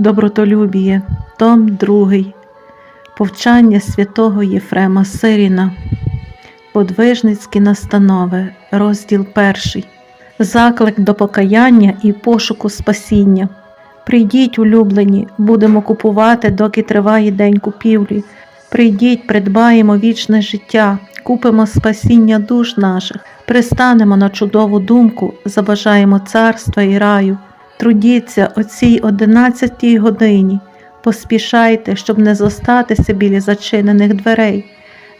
Добротолюбіє, Том 2. Повчання святого Єфрема Сиріна. Подвижницькі настанови, розділ 1. Заклик до покаяння і пошуку спасіння. Прийдіть, улюблені, будемо купувати, доки триває день купівлі. Прийдіть, придбаємо вічне життя, купимо спасіння душ наших, пристанемо на чудову думку, забажаємо царства і раю. Трудіться о цій одинадцятій годині, поспішайте, щоб не зостатися біля зачинених дверей.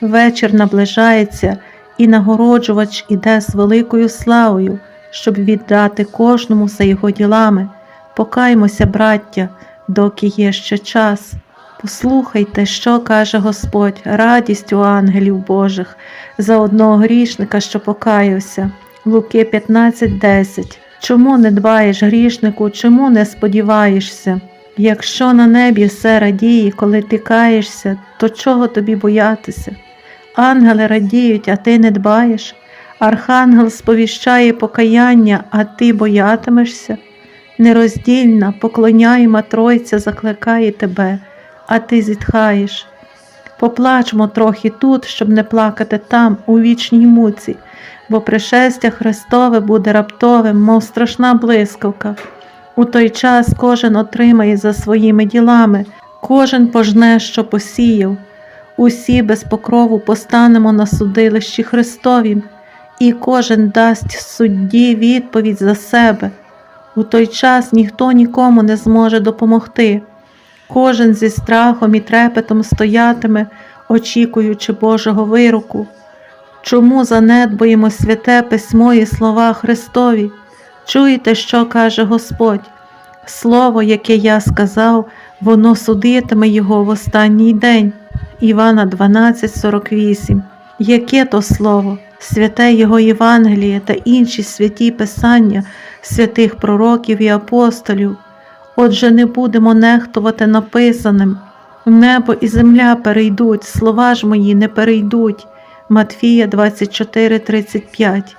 Вечір наближається, і нагороджувач іде з великою славою, щоб віддати кожному за його ділами. Покаймося, браття, доки є ще час. Послухайте, що каже Господь, радість у ангелів Божих за одного грішника, що покаявся. Луки 15:10 Чому не дбаєш, грішнику, чому не сподіваєшся? Якщо на небі все радіє, коли ти каєшся, то чого тобі боятися? Ангели радіють, а ти не дбаєш. Архангел сповіщає покаяння, а ти боятимешся. Нероздільна, поклоняєма Тройця закликає тебе, а ти зітхаєш. Поплачмо трохи тут, щоб не плакати там, у вічній муці, бо пришестя Христове буде раптовим, мов страшна блискавка. У той час кожен отримає за своїми ділами, кожен пожне, що посіяв. Усі без покрову постанемо на судилищі Христовім, і кожен дасть судді відповідь за себе. У той час ніхто нікому не зможе допомогти. Кожен зі страхом і трепетом стоятиме, очікуючи Божого вироку. Чому занедбуємо святе письмо і слова Христові? Чуєте, що каже Господь? Слово, яке я сказав, воно судитиме його в останній день. Івана 12,48. Яке то слово, святе Його Євангеліє та інші святі Писання святих пророків і апостолів. Отже, не будемо нехтувати написаним. Небо і земля перейдуть, слова ж мої не перейдуть. Матфія 24:35.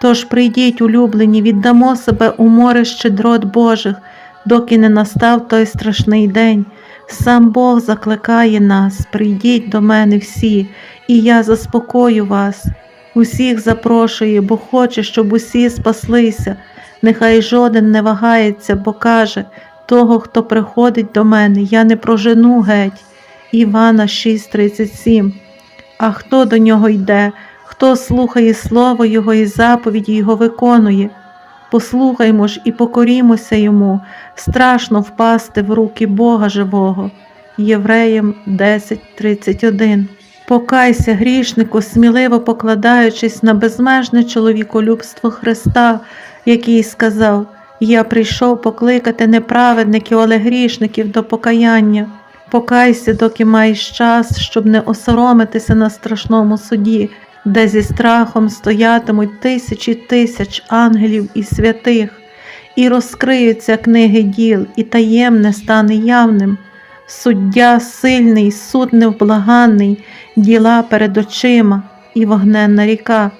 Тож прийдіть, улюблені, віддамо себе у море щедрот Божих, доки не настав той страшний день. Сам Бог закликає нас, прийдіть до мене всі, і я заспокою вас. Усіх запрошує, бо хоче, щоб усі спаслися. Нехай жоден не вагається, бо каже того, хто приходить до мене, я не прожену геть. Івана 6:37. А хто до нього йде, хто слухає слово Його і заповіді Його виконує? Послухаймо ж і покорімося йому, страшно впасти в руки Бога живого. Євреям 10:31 Покайся, грішнику, сміливо покладаючись на безмежне чоловіколюбство Христа, який сказав: Я прийшов покликати неправедників, але грішників до покаяння. Покайся, доки маєш час, щоб не осоромитися на страшному суді, де зі страхом стоятимуть тисячі тисяч ангелів і святих, і розкриються книги діл, і таємне стане явним. Суддя сильний, суд невблаганний, діла перед очима і вогненна ріка.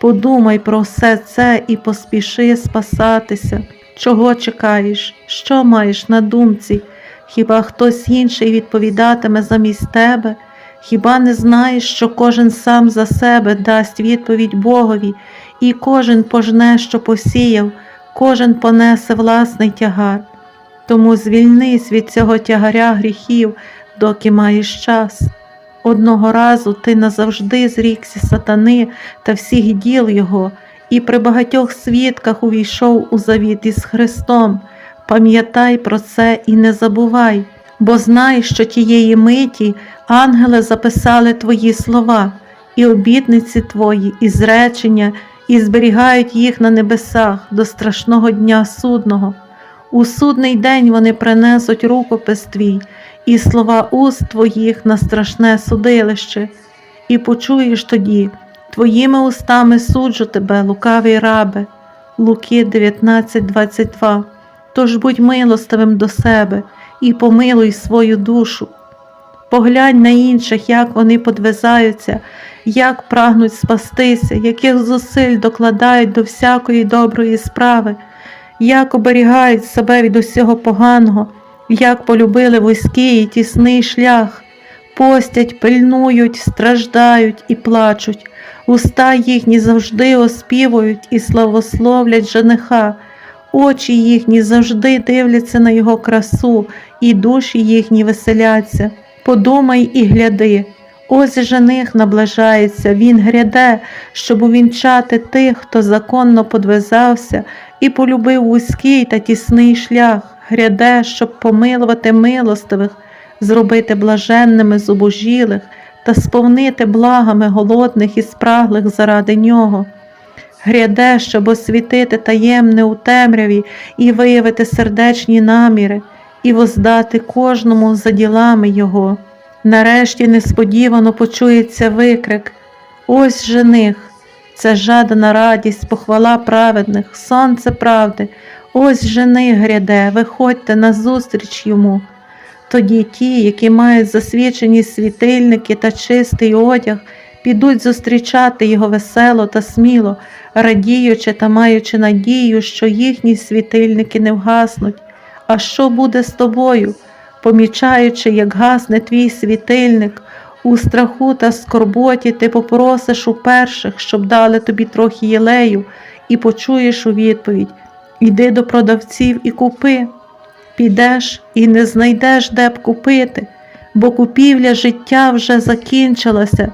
Подумай про все це і поспіши спасатися. Чого чекаєш? Що маєш на думці? Хіба хтось інший відповідатиме замість тебе? Хіба не знаєш, що кожен сам за себе дасть відповідь Богові, і кожен пожне, що посіяв, кожен понесе власний тягар. Тому звільнись від цього тягаря гріхів, доки маєш час. Одного разу ти назавжди зрікся сатани та всіх діл його, і при багатьох свідках увійшов у завіт із Христом. Пам'ятай про це і не забувай, бо знай, що тієї миті ангели записали твої слова, і обітниці твої, і зречення, і зберігають їх на небесах до страшного дня судного. У судний день вони принесуть рукопис твій і слова уст твоїх на страшне судилище, і почуєш тоді, твоїми устами суджу тебе, лукавий рабе, Луки 19:22. Тож будь милостивим до себе і помилуй свою душу. Поглянь на інших, як вони подвизаються, як прагнуть спастися, яких зусиль докладають до всякої доброї справи, як оберігають себе від усього поганого, як полюбили вузький і тісний шлях, постять, пильнують, страждають і плачуть, уста їхні завжди оспівують і славословлять жениха, очі їхні завжди дивляться на його красу, і душі їхні веселяться. Подумай і гляди. Ось жених наближається, він гряде, щоб увінчати тих, хто законно подвизався і полюбив вузький та тісний шлях, гряде, щоб помилувати милостивих, зробити блаженними зубожілих та сповнити благами голодних і спраглих заради нього. Гряде, щоб освітити таємне у темряві і виявити сердечні наміри, і воздати кожному за ділами його. Нарешті несподівано почується викрик Ось жених, це жадана радість, похвала праведних, сонце правди, ось жених гряде, виходьте назустріч йому. Тоді ті, які мають засвічені світильники та чистий одяг, підуть зустрічати його весело та сміло, радіючи та маючи надію, що їхні світильники не вгаснуть. А що буде з тобою? помічаючи, як гасне твій світильник, у страху та скорботі ти попросиш у перших, щоб дали тобі трохи єлею, і почуєш у відповідь Іди до продавців і купи. Підеш і не знайдеш, де б купити, бо купівля життя вже закінчилася.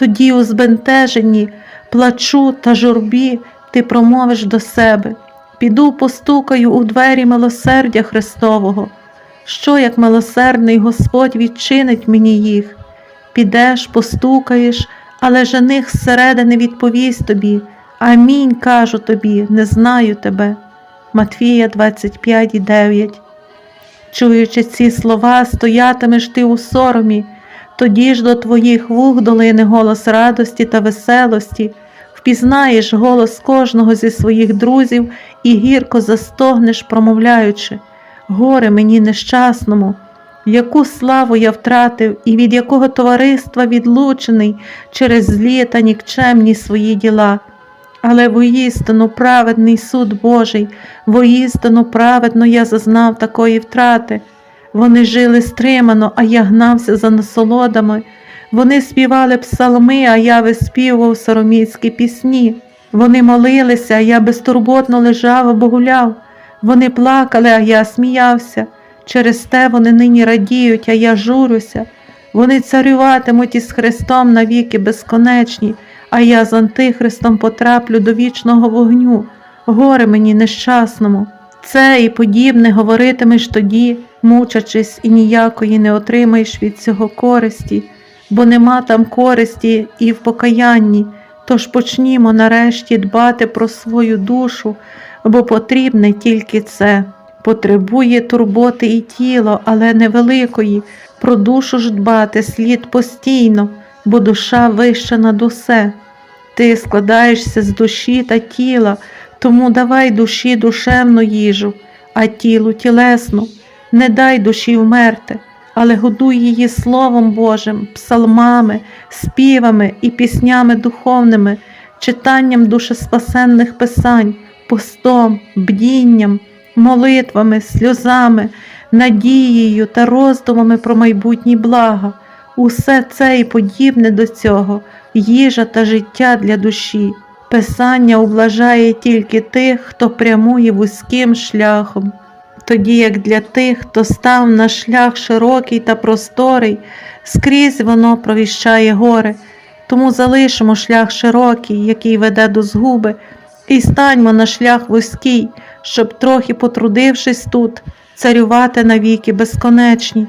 Тоді у збентеженні, плачу та журбі ти промовиш до себе. Піду постукаю у двері милосердя Христового що як милосердний Господь відчинить мені їх. Підеш, постукаєш, але жених зсередини відповість тобі. Амінь, кажу тобі, не знаю тебе. Матвія 25,9 Чуючи ці слова, стоятимеш ти у соромі, тоді ж до твоїх вух долине голос радості та веселості, впізнаєш голос кожного зі своїх друзів і гірко застогнеш, промовляючи горе мені нещасному, яку славу я втратив і від якого товариства відлучений через злі та нікчемні свої діла. Але воістину праведний суд Божий, воістину праведно я зазнав такої втрати. Вони жили стримано, а я гнався за насолодами. Вони співали псалми, а я виспівував сороміцькі пісні. Вони молилися, а я безтурботно лежав або гуляв. Вони плакали, а я сміявся. Через те вони нині радіють, а я журюся. Вони царюватимуть із Христом навіки безконечні, а я з Антихристом потраплю до вічного вогню, горе мені нещасному. Це і подібне говоритимеш тоді, мучачись, і ніякої не отримаєш від цього користі, бо нема там користі і в покаянні. Тож почнімо нарешті дбати про свою душу, бо потрібне тільки це. Потребує турботи і тіло, але невеликої. Про душу ж дбати слід постійно, бо душа вища над усе. Ти складаєшся з душі та тіла, тому давай душі душевну їжу, а тілу тілесну. Не дай душі вмерти, але годуй її Словом Божим, псалмами, співами і піснями духовними, читанням душеспасенних писань постом, бдінням, молитвами, сльозами, надією та роздумами про майбутні блага, усе це і подібне до цього, їжа та життя для душі. Писання ублажає тільки тих, хто прямує вузьким шляхом, тоді як для тих, хто став на шлях широкий та просторий, скрізь воно провіщає гори, тому залишимо шлях широкий, який веде до згуби і станьмо на шлях вузький, щоб, трохи потрудившись тут, царювати навіки безконечні.